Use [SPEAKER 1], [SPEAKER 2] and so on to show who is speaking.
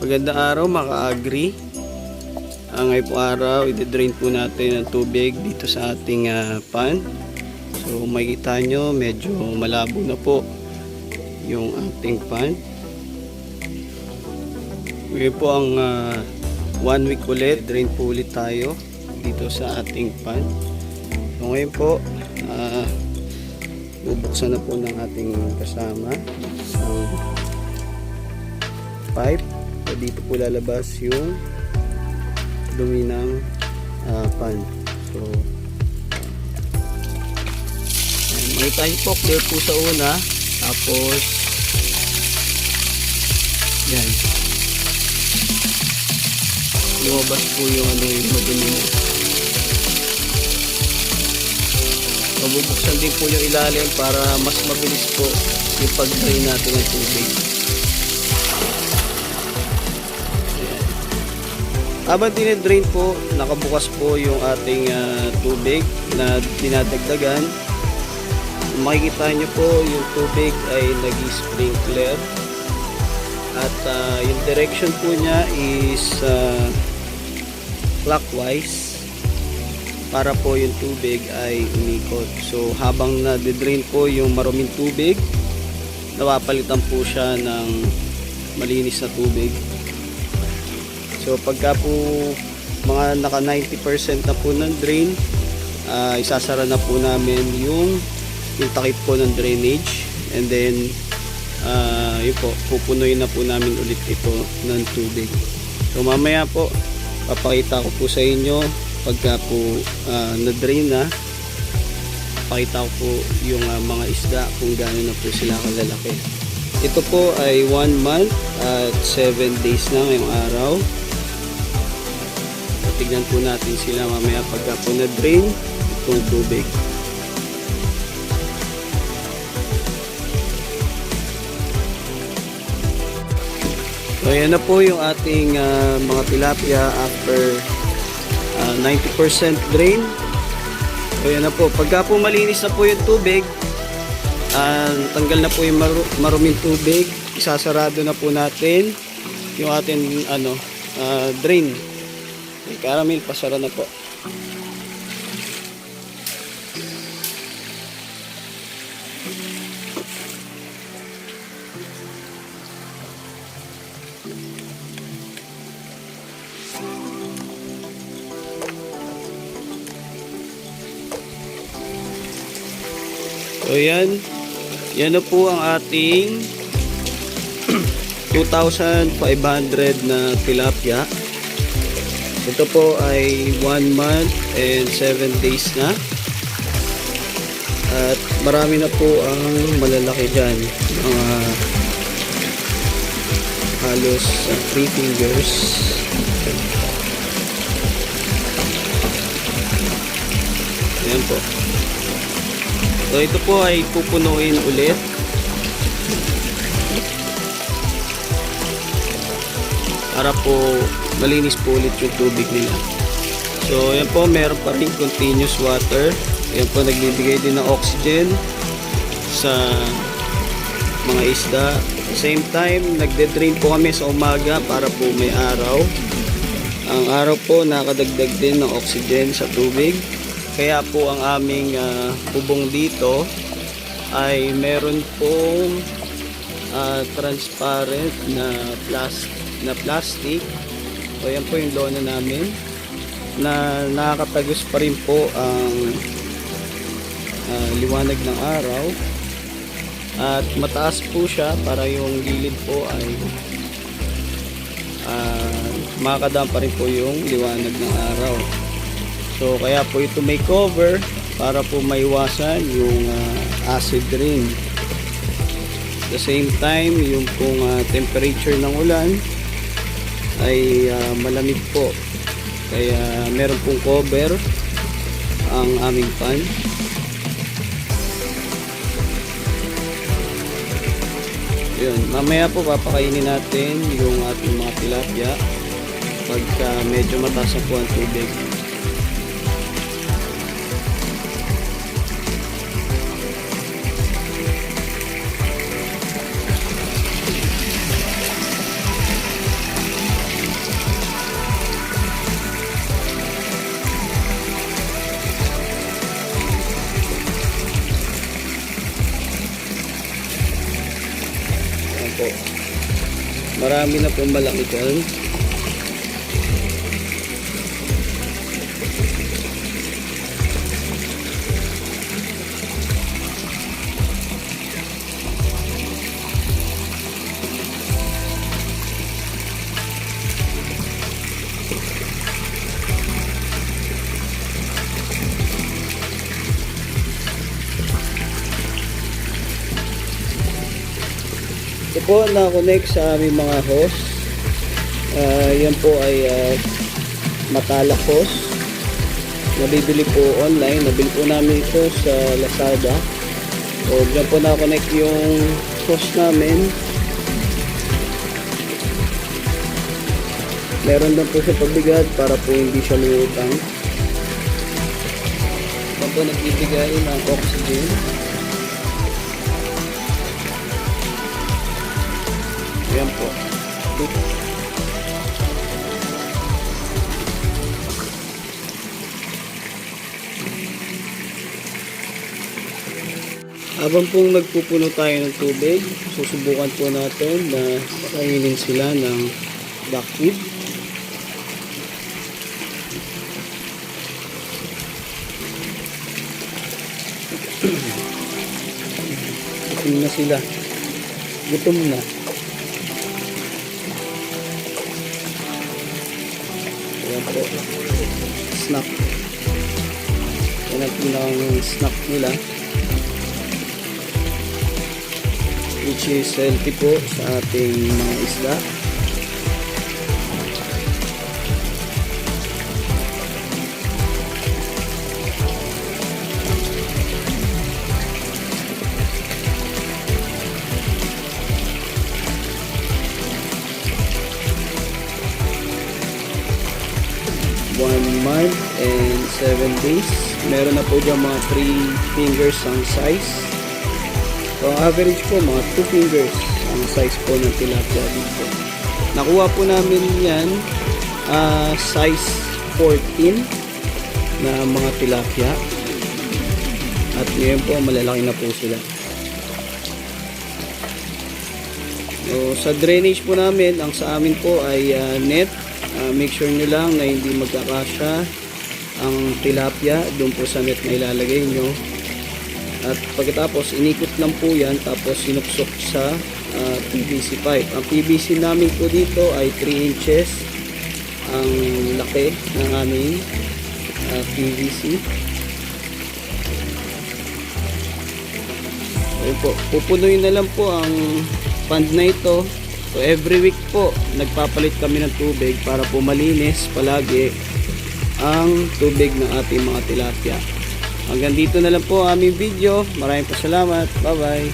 [SPEAKER 1] Magandang araw mga agri. Ang ngayon po araw, i-drain po natin ang tubig dito sa ating ah, pan. So makikita nyo, medyo malabo na po yung ating pan. Ngayon po ang ah, one week ulit, drain po ulit tayo dito sa ating pan. So ngayon po, ah, bubuksan na po ng ating kasama ang pipe. So, dito po lalabas yung dumi ng ah, pan. So, makita niyo po, clear po sa una. Tapos, yan. Lumabas po yung ano yung madumi na. Mabubuksan din po yung ilalim para mas mabilis po yung pag-drain natin ng tubig. Habang dinidrain po, nakabukas po yung ating ah, tubig na dinadagdagan. Makikita nyo po yung tubig ay nag-sprinkler. At ah, yung direction po niya is ah, clockwise para po yung tubig ay umikot. So habang na-drain po yung maruming tubig, nawapalitan po siya ng malinis na tubig. So pagka po mga naka 90% na po ng drain, ah, isasara na po namin yung, yung takip po ng drainage. And then ah, yun po, pupunuin na po namin ulit ito ng tubig. So mamaya po, papakita ko po sa inyo pagka po ah, na-drain na. Pakita ko po yung ah, mga isda kung gaano na po sila kalalaki. Ito po ay 1 month at 7 days na ngayong araw so, tignan po natin sila mamaya pagka po na-drain itong tubig So yan na po yung ating ah, mga tilapia after ah, 90% drain. So yan na po. Pagka po malinis na po yung tubig, ah, tanggal na po yung maru- maruming tubig, isasarado na po natin yung ating ano, ah, drain. Okay, caramel, pasara na po. So yan, yan na po ang ating 2,500 na tilapia. Ito po ay 1 month and 7 days na. At marami na po ang malalaki dyan. Mga halos 3 fingers. Ayan po. So ito po ay pupunuin ulit. Para po malinis po ulit yung tubig nila. So yan po meron pa rin continuous water. Yan po nagbibigay din ng oxygen sa mga isda. At same time, nagde-drain po kami sa umaga para po may araw. Ang araw po nakadagdag din ng oxygen sa tubig. Kaya po ang aming bubong dito ay meron pong ah, transparent na plastic na plastic. O yan po yung lona namin na nakakatagos pa rin po ang ah, liwanag ng araw at mataas po siya para yung gilid po ay uh, makakadaan pa rin po yung liwanag ng araw. So kaya po ito may cover para po maiwasan yung ah, acid rain. At the same time, yung pong ah, temperature ng ulan ay ah, malamig po. Kaya meron pong cover ang aming pan. Yun, mamaya po papakainin natin yung ating mga tilapia pagka medyo mataas na po ang tubig. Po. Marami na pong malaki dyan. Ito po na-connect sa aming mga host. Ah, yan po ay uh, Matala host. Nabibili po online. Nabili po namin ito sa Lazada. So, dyan po na-connect yung host namin. Meron lang po siya pabigat para po hindi siya lumutang. Yan po nagbibigay ng oxygen. Yan po. Habang pong nagpupuno tayo ng tubig, susubukan po natin na pakainin sila ng duckweed. Gutom na sila. Gutom na. Po. Snack. Yan ang pinakang snack nila. Which is healthy po sa ating mga isda. Days. Meron na po dyan mga 3 fingers ang size. So, average po mga 2 fingers ang size po ng tilapia dito. Nakuha po namin yan ah, size 14 na mga tilapia. At ngayon po, malalaki na po sila. So, sa drainage po namin, ang sa amin po ay ah, net. Ah, make sure nyo lang na hindi magkakasya ang tilapia doon po sa net na ilalagay nyo. At pagkatapos, inikot lang po yan tapos sinuksok sa ah, PVC pipe. Ang PVC namin po dito ay 3 inches ang laki ng aming ah, PVC. Po, pupunuin na lang po ang pond na ito. So every week po, nagpapalit kami ng tubig para po malinis palagi ang tubig ng ating mga tilapia. Hanggang dito na lang po ang aming video. Maraming po salamat. Bye bye.